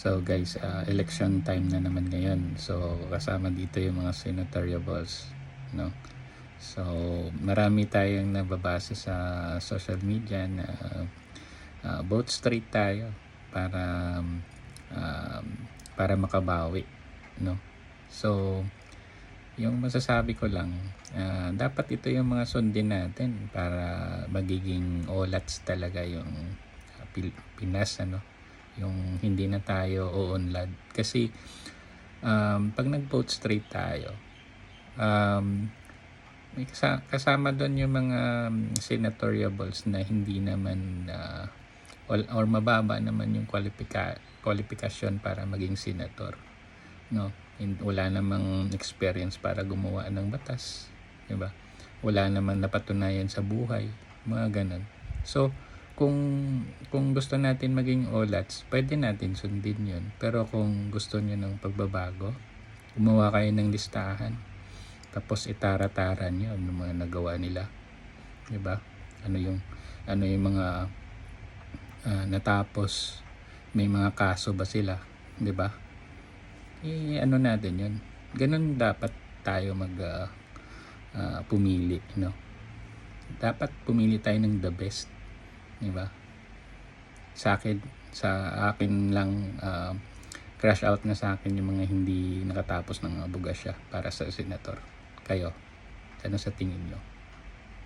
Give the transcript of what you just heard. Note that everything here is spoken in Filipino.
So guys, uh, election time na naman ngayon. So kasama dito yung mga senatoriables, no? So marami tayong nababasa sa social media na uh, vote straight tayo para um, para makabawi, no? So yung masasabi ko lang, ah, dapat ito yung mga sundin natin para magiging olats talaga yung ah, Pinas ano yung hindi na tayo uunlad kasi um, pag nag-vote straight tayo um, may kasa- kasama doon yung mga um, senatoriables na hindi naman ah, or, or mababa naman yung kwalipika kwalifikasyon para maging senator no? Hin- wala namang experience para gumawa ng batas di ba? Wala naman napatunayan sa buhay mga ganun. So kung kung gusto natin maging olats pwede natin sundin yun. Pero kung gusto niyo ng pagbabago gumawa kayo ng listahan. Tapos itara-tara niyo ano mga nagawa nila. Di ba ano yung ano yung mga ah, natapos? May mga kaso ba sila? Di ba eh ano natin yun? Ganun dapat tayo mag ah, ah, pumili no? Dapat pumili tayo ng the best di ba sa akin sa akin lang ah, crash out na sa akin yung mga hindi nakatapos ng abogasya para sa senator. Kayo ano sa tingin nyo